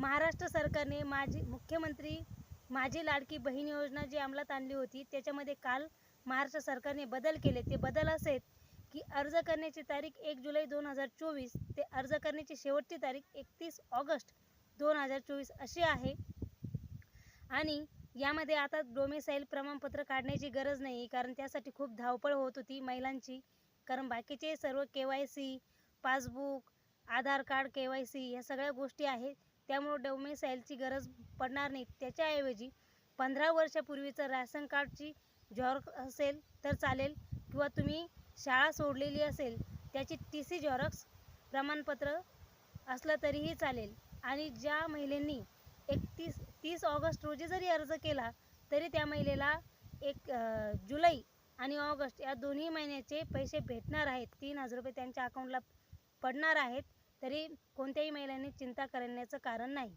महाराष्ट्र सरकारने माजी मुख्यमंत्री माझी लाडकी बहीण योजना जी अंमलात आणली होती त्याच्यामध्ये काल महाराष्ट्र सरकारने बदल केले. ते बदल असे आहेत की अर्ज करण्याची तारीख एक जुलै दोन हजार चोवीस ते अर्ज करण्याची शेवटची तारीख एकतीस ऑगस्ट दोन हजार चोवीस अशी आहे. आणि यामध्ये आता डोमेसाईल प्रमाणपत्र काढण्याची गरज नाही कारण त्यासाठी खूप धावपळ होत होती महिलांची. कारण बाकीचे सर्व K Y C passbook Aadhaar card K Y C ह्या सगळ्या गोष्टी आहेत. त्यामुळं डोमेसाईलची गरज पडणार नाही. त्याच्याऐवजी पंधरा वर्षापूर्वीचं राशन कार्डची झॉर्क असेल तर चालेल किंवा तुम्ही शाळा सोडलेली असेल त्याची टी सी झॉरक्स प्रमाणपत्र असलं तरीही चालेल. आणि ज्या महिलेंनी एकतीस तीस ऑगस्ट रोजी जरी अर्ज केला तरी त्या महिलेला एक जुलै आणि ऑगस्ट या दोन्ही महिन्याचे पैसे भेटणार आहेत. तीन हजार रुपये त्यांच्या अकाउंटला पडणार आहेत. तरी कोणत्याही महिलांनी चिंता करण्याचं कारण नाही.